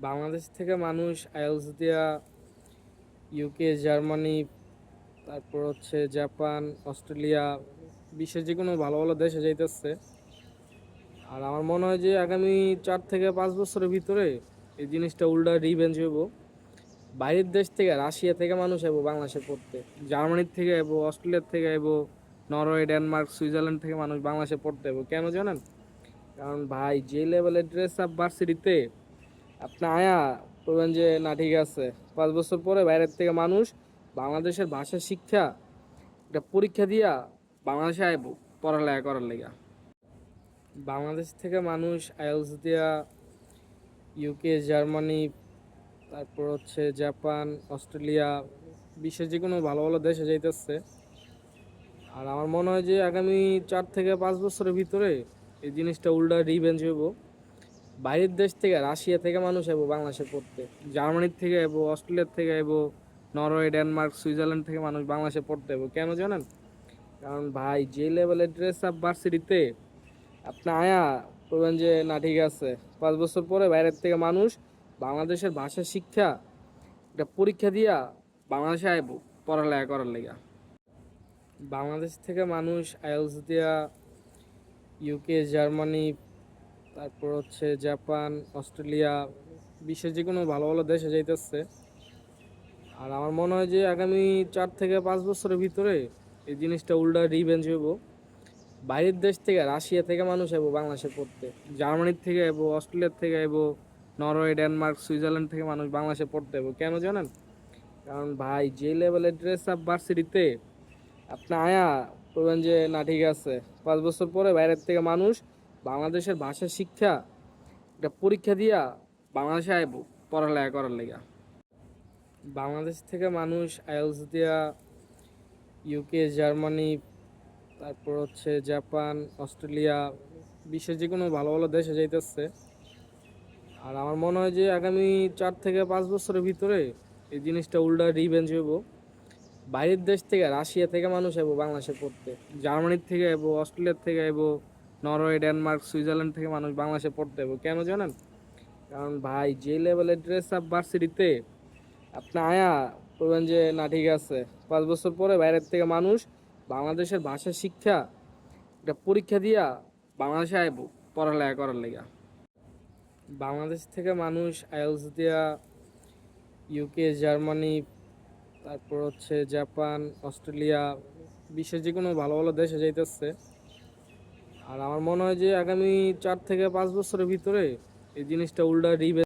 বাংলাদেশ থেকে মানুষ আইএলস দিয়া ইউকে জার্মানি, তারপর হচ্ছে জাপান, অস্ট্রেলিয়া, বিশ্বের যে কোনো ভালো ভালো দেশে যাইতেছে। আর আমার মনে হয় যে আগামী চার থেকে পাঁচ বছরের ভিতরে এই জিনিসটা উল্টা রিভেঞ্জ হইব। বাইরের দেশ থেকে রাশিয়া থেকে মানুষ এবো বাংলাদেশে পড়তে, জার্মানির থেকে এবো অস্ট্রেলিয়ার থেকে এবো নরওয়ে, ডেনমার্ক, সুইজারল্যান্ড থেকে মানুষ বাংলাদেশে পড়তে এবো কেন জানেন? কারণ ভাই, যে লেভেলের ড্রেস আপ ভার্সিটিতে আপনি আয়া বলবেন যে, না, ঠিক আছে। পাঁচ বছর পরে বাইরের থেকে মানুষ বাংলাদেশের ভাষা শিক্ষা একটা পরীক্ষা দিয়া বাংলাদেশে আইব পড়ালেখা করার লেগা। বাংলাদেশ থেকে মানুষ আইএলস দিয়া ইউকে জার্মানি তারপর হচ্ছে জাপান অস্ট্রেলিয়া বিশ্বের যে কোনো ভালো ভালো দেশে যাইতেছে। আর আমার মনে হয় যে, আগামী চার থেকে পাঁচ বছরের ভিতরে এই জিনিসটা উল্টা রিভেঞ্জ হইব। বাইরের দেশ থেকে, রাশিয়া থেকে মানুষ এবো বাংলাদেশে পড়তে। জার্মানির থেকে এবো অস্ট্রেলিয়ার থেকে এবো নরওয়ে, ডেনমার্ক, সুইজারল্যান্ড থেকে মানুষ বাংলাদেশে পড়তে এবো কেন জানেন? কারণ ভাই, যে লেভেলের ড্রেস আপ ভার্সিটিতে আপনি আয়া বলবেন যে, না, ঠিক আছে। পাঁচ বছর পরে বাইরের থেকে মানুষ বাংলাদেশের ভাষা, শিক্ষা একটা পরীক্ষা দিয়া বাংলাদেশে আইব পড়ালেখা করার লেগা। বাংলাদেশ থেকে মানুষ আইএলস দিয়া ইউকে জার্মানি তারপর হচ্ছে জাপান, অস্ট্রেলিয়া, বিশ্বের যে কোনো ভালো ভালো দেশে যাইতেছে। আর আমার মনে হয় যে আগামী চার থেকে পাঁচ বছরের ভিতরে এই জিনিসটা উল্টা রিভেঞ্জ হইব। বাইরের দেশ থেকে রাশিয়া থেকে মানুষ এবো বাংলাদেশে পড়তে। জার্মানির থেকে এবো অস্ট্রেলিয়ার থেকে এবো নরওয়ে, ডেনমার্ক, সুইজারল্যান্ড থেকে মানুষ বাংলাদেশে পড়তে এবো কেন জানেন? কারণ ভাই, যে লেভেলের ড্রেস আপ ভার্সিটিতে আপনি আয়া বলবেন যে, না, ঠিক আছে। পাঁচ বছর পরে বাইরের থেকে মানুষ বাংলাদেশের ভাষা শিক্ষা একটা পরীক্ষা দিয়া বাংলাদেশে আইব পড়ালেখা করার লেগা। বাংলাদেশ থেকে মানুষ আইএলস দিয়া ইউকে জার্মানি তারপর হচ্ছে জাপান, অস্ট্রেলিয়া, বিশ্বের যে কোনো ভালো ভালো দেশে যাইতেছে। আর আমার মনে হয় যে আগামী চার থেকে পাঁচ বছরের ভিতরে এই জিনিসটা উল্টা রিভেঞ্জ হইব। বাইরের দেশ থেকে, রাশিয়া থেকে মানুষ এবো বাংলাদেশে পড়তে। জার্মানির থেকে এবো অস্ট্রেলিয়ার থেকে এবো নরওয়ে, ডেনমার্ক, সুইজারল্যান্ড থেকে মানুষ বাংলাদেশে পড়তে এবো কেন জানেন? কারণ ভাই, যে লেভেলের ড্রেস আপ ভার্সিটিতে আপনি আয়া বলবেন যে, না, ঠিক আছে। পাঁচ বছর পরে বাইরের থেকে মানুষ বাংলাদেশের ভাষা, শিক্ষা একটা পরীক্ষা দিয়া বাংলাদেশে আইব পড়ালেখা করার লেগা। বাংলাদেশ থেকে মানুষ আইএলস দিয়া ইউকে জার্মানি তারপর হচ্ছে জাপান, অস্ট্রেলিয়া, বিশ্বের যে কোনো ভালো ভালো দেশে যাইতেছে। আর আমার মনে হয় যে আগামী চার থেকে পাঁচ বছরের ভিতরে এই জিনিসটা উল্টা রিভে